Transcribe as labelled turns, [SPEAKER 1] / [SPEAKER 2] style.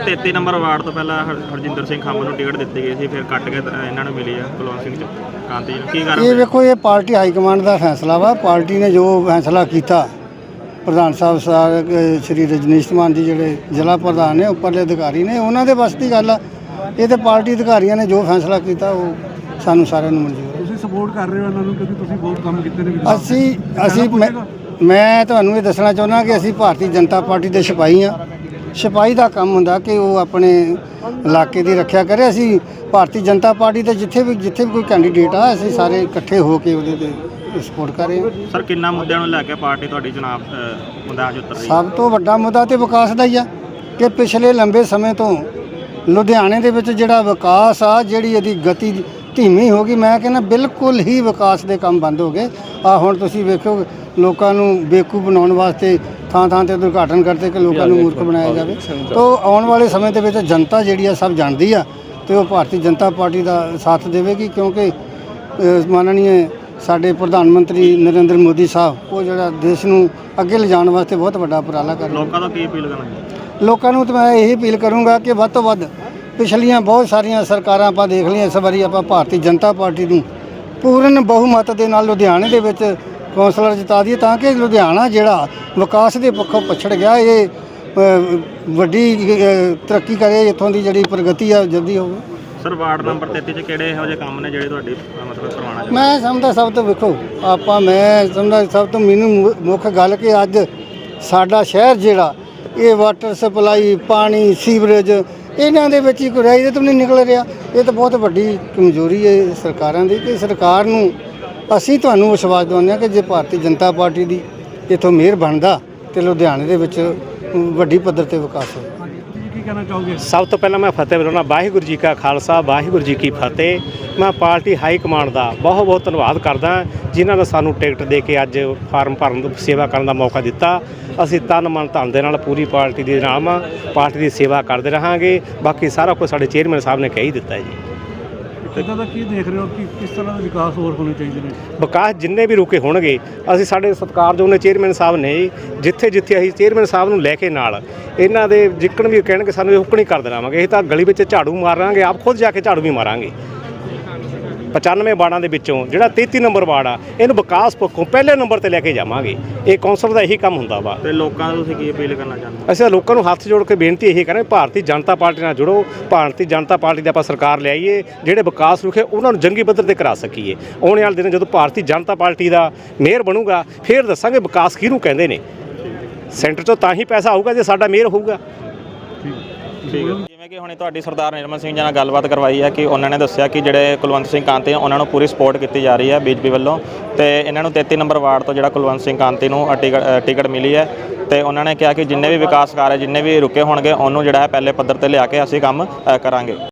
[SPEAKER 1] 33 number ward ਤੋਂ ਪਹਿਲਾਂ ਹਰ- ਹਰਜਿੰਦਰ ਸਿੰਘ ਖਾਮਾ ਨੂੰ ਟਿਕਟ ਦਿੱਤੀ ਗਈ ਸੀ ਫਿਰ ਕੱਟ ਕੇ ਤਾਂ ਇਹਨਾਂ ਨੂੰ ਮਿਲੀ ਆ ਕੁਲਵੰਤ ਸਿੰਘ ਚ- ਕਾਂਤੀ ਜੀ ਨੂੰ। ਕੀ
[SPEAKER 2] ਇਹ
[SPEAKER 1] ਕਾਰਨ
[SPEAKER 2] ਵੇਖੋ ਇਹ ਪਾਰਟੀ ਹਾਈ ਕਮਾਂਡ ਦਾ ਫੈਸਲਾ ਵਾ। ਪਾਰਟੀ ਨੇ ਜੋ ਫੈਸਲਾ ਕੀਤਾ ਪ੍ਰਧਾਨ ਸਾਹਿਬ ਸਰ ਅਹ ਸ਼੍ਰੀ ਰਜਨੀਸ਼ ਮਾਨ ਜੀ ਜਿਹੜੇ ਜ਼ਿਲ੍ਹਾ ਪ੍ਰਧਾਨ ਨੇ ਉੱਪਰਲੇ ਅਧਿਕਾਰੀ ਨੇ ਉਹਨਾਂ ਦੇ ਵੱਸ ਦੀ ਗੱਲ ਆ। ਇਹ ਤੇ ਪਾਰਟੀ ਅਧਿਕਾਰੀਆਂ ਨੇ ਜੋ ਫੈਸਲਾ ਕੀਤਾ ਉਹ ਸਾਨੂੰ ਸਾਰਿਆਂ ਨੂੰ ਮਨਜ਼ੂਰ ਹੈ
[SPEAKER 3] ਤੁਸੀਂ ਸਪੋਰਟ ਕਰ ਰਹੇ ਹੋ ਇਹਨਾਂ ਨੂੰ ਕਿਉਂਕਿ ਤੁਸੀਂ ਬਹੁਤ ਕੰਮ ਕੀਤੇ ਨੇ
[SPEAKER 2] ਅਸੀਂ ਅਸੀਂ ਮੈਂ- ਮੈਂ ਤੁਹਾਨੂੰ ਇਹ ਦੱਸਣਾ ਚਾਹੁੰਦਾ ਕਿ ਅਸੀਂ ਭਾਰਤੀ ਜਨਤਾ ਪਾਰਟੀ ਦੇ ਸਿਪਾਹੀ ਆ। ਸਿਪਾਹੀ ਦਾ ਕੰਮ ਹੁੰਦਾ ਕਿ ਉਹ ਆਪਣੇ ਇਲਾਕੇ ਦੀ ਰੱਖਿਆ ਕਰੇ। ਅਸੀਂ ਭਾਰਤੀ ਜਨਤਾ ਪਾਰਟੀ ਦੇ ਜਿੱਥੇ ਵੀ ਜਿੱਥੇ ਵੀ ਕੋਈ ਕੈਂਡੀਡੇਟ ਆ ਅਸੀਂ ਸਾਰੇ ਇਕੱਠੇ ਹੋ ਕੇ ਉਹਦੇ ਤੇ ਸਪੋਰਟ ਕਰ ਰਹੇ ਹਾਂ।
[SPEAKER 1] ਸਰ ਕਿੰਨਾ ਮੁੱਦਿਆਂ ਨੂੰ ਲੈ ਕੇ ਪਾਰਟੀ ਤੁਹਾਡੀ ਚੁਣਾਵ ਅ, ਮੈਦਾਨ 'ਚ ਉਤਰ ਰਹੀ
[SPEAKER 2] ਸਭ ਤੋਂ ਵੱਡਾ ਮੁੱਦਾ ਤੇ ਵਿਕਾਸ ਦਾ ਹੀ ਆ ਕਿ ਪਿਛਲੇ ਲੰਬੇ ਸਮੇਂ ਤੋਂ ਲੁਧਿਆਣੇ ਦੇ ਵਿੱਚ ਜਿਹੜਾ ਵਿਕਾਸ ਆ ਜਿਹੜੀ ਇਹਦੀ ਗਤੀ ਧੀਮੀ ਹੋ ਗਈ ਮੈਂ ਕਹਿੰਦਾ ਬਿਲਕੁਲ ਹੀ ਵਿਕਾਸ ਦੇ ਕੰਮ ਬੰਦ ਹੋ ਗਏ। ਆ ਹੁਣ ਤੁਸੀਂ ਵੇਖੋ ਲੋਕਾਂ ਨੂੰ ਬੇਕੂ ਬਣਾਉਣ ਵਾਸਤੇ ਥਾਂ ਥਾਂ ਤੇ ਉਦਘਾਟਨ ਕਰਦੇ ਕਿ ਲੋਕਾਂ ਨੂੰ ਮੂਰਖ ਬਣਾਇਆ ਜਾਵੇ। ਤੋਂ ਆਉਣ ਵਾਲੇ ਸਮੇਂ ਦੇ ਵਿੱਚ ਜਨਤਾ ਜਿਹੜੀ ਆ ਸਭ ਜਾਣਦੀ ਆ ਤੇ ਉਹ ਭਾਰਤੀ ਜਨਤਾ ਪਾਰਟੀ ਦਾ ਸਾਥ ਦੇਵੇਗੀ ਕਿਉਂਕਿ ਮਾਨਨੀय ਸਾਡੇ ਪ੍ਰਧਾਨ ਮੰਤਰੀ ਨਰਿੰਦਰ ਮੋਦੀ ਸਾਹਿਬ ਉਹ ਜਿਹੜਾ ਦੇਸ਼ ਨੂੰ ਅੱਗੇ ਲਿਜਾਣ ਵਾਸਤੇ ਬਹੁਤ ਵੱਡਾ ਉਪਰਾਲਾ ਕਰ ਰਹੇ ਨੇ।
[SPEAKER 1] ਲੋਕਾਂ ਤੋਂ ਕੀ ਅਪੀਲ ਕਰਨਾ
[SPEAKER 2] ਲੋਕਾਂ ਨੂੰ ਤਾਂ ਮੈਂ ਇਹ ਅਪੀਲ ਕਰੂੰਗਾ ਕਿ ਵੱਧ ਤੋਂ ਵੱਧ ਪਿਛਲੀਆਂ ਬਹੁਤ ਸਾਰੀਆਂ ਸਰਕਾਰਾਂ ਆਪਾਂ ਦੇਖ ਲਈਆਂ ਇਸ ਵਾਰੀ ਆਪਾਂ ਭਾਰਤੀ ਜਨਤਾ ਪਾਰਟੀ ਨੂੰ ਪੂਰਨ ਬਹੁਮਤ ਦੇ ਨਾਲ ਲੁਧਿਆਣੇ ਦੇ ਵਿੱਚ ਕੌਂਸਲਰ ਜਿਤਾ ਦਈਏ ਤਾਂ ਕਿ ਲੁਧਿਆਣਾ ਜਿਹੜਾ ਵਿਕਾਸ ਦੇ ਪੱਖੋਂ ਪਛੜ ਗਿਆ ਇਹ ਅ, ਵੱਡੀ ਅ, ਤਰੱਕੀ ਕਰੇ ਇੱਥੋਂ ਦੀ ਜਿਹੜੀ ਪ੍ਰਗਤੀ ਆ ਜਲਦੀ ਹੋਵੇ
[SPEAKER 1] ਸਰ ਵਾਰਡ ਨੰਬਰ 33 'ਚ ਕਿਹੜੇ ਇਹੋ ਜਿਹੇ ਕੰਮ ਨੇ ਜਿਹੜੇ ਤੁਹਾਡੀ ਅ, ਮਤਲਬ ਕਰਵਾਉਣਾ ਚਾਹੁੰਦੇ?
[SPEAKER 2] ਮੈਂ ਸਮਝਦਾ ਸਭ ਤੋਂ ਵੇਖੋ ਆਪਾਂ ਮੈਂ ਸਮਝਦਾ ਸਭ ਤੋਂ ਮੈਨੂੰ ਮੁ- ਮੁੱਖ ਗੱਲ ਕਿ ਅੱਜ ਸਾਡਾ ਸ਼ਹਿਰ ਜਿਹੜਾ ਇਹ ਵਾਟਰ ਸਪਲਾਈ ਪਾਣੀ ਸੀਵਰੇਜ ਇਹਨਾਂ ਦੇ ਵਿੱਚ ਹੀ ਕੋਈ ਰਾਈ ਤੋਂ ਨਹੀਂ ਨਿਕਲ ਰਿਹਾ। ਇਹ ਤਾਂ ਬਹੁਤ ਵੱਡੀ ਕਮਜ਼ੋਰੀ ਹੈ ਸਰਕਾਰਾਂ ਦੀ ਕਿ ਸਰਕਾਰ ਨੂੰ ਅਸੀਂ ਤੁਹਾਨੂੰ ਵਿਸ਼ਵਾਸ ਦਿਵਾਉਂਦੇ ਹਾਂ ਕਿ ਜੇ ਭਾਰਤੀ ਜਨਤਾ ਪਾਰਟੀ ਦੀ ਇਥੋਂ ਮਿਹਰ ਬਣਦਾ ਤੇ ਲੁਧਿਆਣੇ ਦੇ ਵਿੱਚ ਵੱਡੀ ਪੱਧਰ ਤੇ ਵਿਕਾਸ ਹੋਵੇ
[SPEAKER 3] ਕੀ ਕਹਿਣਾ ਚਾਹੋਗੇ?
[SPEAKER 4] ਸਭ ਤੋਂ ਪਹਿਲਾਂ ਮੈਂ ਫਤਿਹ ਬੁਲਾਉਣਾ ਵਾਹਿਗੁਰੂ ਜੀ ਕਾ ਖਾਲਸਾ ਵਾਹਿਗੁਰੂ ਜੀ ਕੀ ਫਤਿਹ। ਮੈਂ ਪਾਰਟੀ ਹਾਈ ਕਮਾਂਡ ਦਾ ਬਹੁਤ ਬਹੁਤ ਧੰਨਵਾਦ ਕਰਦਾ ਜਿਨ੍ਹਾਂ ਨੇ ਸਾਨੂੰ ਟਿਕਟ ਦੇ ਕੇ ਅੱਜ ਫਾਰਮ ਭਰਨ ਦੀ ਸੇਵਾ ਕਰਨ ਦਾ ਮੌਕਾ ਦਿੱਤਾ। ਅਸੀਂ ਤਨ ਮਨ ਧਨ ਦੇ ਨਾਲ ਪੂਰੀ ਪਾਰਟੀ ਦੇ ਨਾਮ ਪਾਰਟੀ ਦੀ ਸੇਵਾ ਕਰਦੇ ਰਹਾਂਗੇ। ਬਾਕੀ ਸਾਰਾ ਕੁਝ ਸਾਡੇ ਚੇਅਰਮੈਨ ਸਾਹਿਬ ਨੇ ਕਹਿ ਹੀ ਦਿੱਤਾ ਜੀ।
[SPEAKER 3] ਕਿੱਦਾਂ ਦਾ ਕੀ ਦੇਖ ਰਹੇ ਹੋ ਕਿ ਕਿਸ ਤਰ੍ਹਾਂ ਦਾ ਵਿਕਾਸ ਹੋਰ ਹੋਣੇ ਚਾਹੀਦੇ ਨੇ?
[SPEAKER 4] ਵਿਕਾਸ ਜਿੰਨੇ ਵੀ ਰੁਕੇ ਹੋਣਗੇ, ਅਸੀਂ ਸਾਡੇ ਸਤਿਕਾਰਯੋਗ ਨੇ ਚੇਅਰਮੈਨ ਸਾਹਿਬ ਨੇ, ਜਿੱਥੇ ਜਿੱਥੇ ਅਸੀਂ ਚੇਅਰਮੈਨ ਸਾਹਿਬ ਨੂੰ ਲੈ ਕੇ ਨਾਲ, ਇਹਨਾਂ ਦੇ ਜਿੱਕਣ ਵੀ ਕਹਿਣਗੇ, ਸਾਨੂੰ ਇਹ ਹੁੱਕ ਕਰ ਕਰਦੇ ਰਹਾਂਗੇ ਇਹ ਤਾਂ ਗਲੀ ਵਿੱਚ ਝਾੜੂ ਮਾਰਾਂਗੇ, ਆਪ ਖੁਦ ਜਾ ਕੇ ਝਾੜੂ ਵੀ ਮਾਰਾਂਗੇ। 95 ਵਾਰਡਾਂ ਦੇ ਵਿੱਚੋਂ ਜਿਹੜਾ 33 ਨੰਬਰ ਵਾਰਡ ਆ ਇਹਨੂੰ ਵਿਕਾਸ ਪੱਖੋਂ ਪਹਿਲੇ ਨੰਬਰ ਤੇ ਲੈ ਕੇ ਜਾਵਾਂਗੇ। ਇਹ ਕੌਂਸਲ ਦਾ ਇਹੀ ਕੰਮ ਹੁੰਦਾ ਵਾ।
[SPEAKER 1] ਤੇ ਲੋਕਾਂ ਨੂੰ ਤੁਸੀਂ ਕੀ ਅਪੀਲ ਕਰਨਾ ਚਾਹੁੰਦੇ ਹੋ?
[SPEAKER 4] ਅਸੀਂ ਲੋਕਾਂ ਨੂੰ ਹੱਥ ਜੋੜ ਕੇ ਬੇਨਤੀ ਇਹੀ ਕਰਾਂਗੇ ਭਾਰਤੀ ਜਨਤਾ ਪਾਰਟੀ ਨਾਲ ਜੁੜੋ ਭਾਰਤੀ ਜਨਤਾ ਪਾਰਟੀ ਦੇ ਆਪਾਂ ਸਰਕਾਰ ਲਿਆਈਏ ਜਿਹੜੇ ਵਿਕਾਸ ਰੁਖੇ ਉਹਨਾਂ ਨੂੰ ਜੰਗੀ ਪੱਧਰ ਤੇ ਕਰਾ ਸਕੀਏ। ਆਉਣ ਵਾਲੇ ਦਿਨ ਜਦੋਂ ਭਾਰਤੀ ਜਨਤਾ ਪਾਰਟੀ ਦਾ ਮੇਅਰ ਬਣੂਗਾ ਫਿਰ ਦੱਸਾਂਗੇ ਵਿਕਾਸ ਕਿਹਨੂੰ ਕਹਿੰਦੇ ਨੇ। ਸੈਂਟਰ ਤੋਂ ਤਾਂ ਹੀ ਪੈਸਾ ਆਊਗਾ ਜੇ ਸਾਡਾ ਮੇਅਰ ਹੋਊਗਾ।
[SPEAKER 1] ਠੀਕ। ਹੈ। ਜਿਵੇਂ ਕਿ ਹੁਣੇ ਤੁਹਾਡੀ ਸਰਦਾਰ ਨਿਰਮਲ ਸਿੰਘ ਜੀ ਨਾਲ ਗੱਲਬਾਤ ਕਰਵਾਈ ਹੈ ਕਿ ਉਹਨਾਂ ਨੇ ਦੱਸਿਆ ਕਿ ਜਿਹੜੇ ਕੁਲਵੰਤ ਸਿੰਘ ਕਾਂਤੀ ਆ ਉਹਨਾਂ ਨੂੰ ਪੂਰੀ ਸਪੋਰਟ ਕੀਤੀ ਜਾ ਰਹੀ ਹੈ ਬੀਜੇਪੀ ਵੱਲੋਂ ਤੇ ਇਹਨਾਂ ਨੂੰ 33 ਨੰਬਰ ਵਾਰਡ ਤੋਂ ਜਿਹੜਾ ਕੁਲਵੰਤ ਸਿੰਘ ਕਾਂਤੀ ਨੂੰ ਅ ਟਿਕਟ ਅ ਟਿਕਟ ਮਿਲੀ ਹੈ ਤੇ ਉਹਨਾਂ ਨੇ ਕਿਹਾ ਕਿ ਜਿੰਨੇ ਵੀ ਵਿਕਾਸ ਕਾਰਜ ਜਿੰਨੇ ਵੀ ਰੁਕੇ ਹੋਣਗੇ ਉਹਨੂੰ ਜਿਹੜਾ ਹੈ ਪਹਿਲੇ ਪੱਧਰ ਤੇ ਲਿਆ ਕੇ ਅਸੀਂ ਕੰਮ ਅ ਕਰਾਂਗੇ।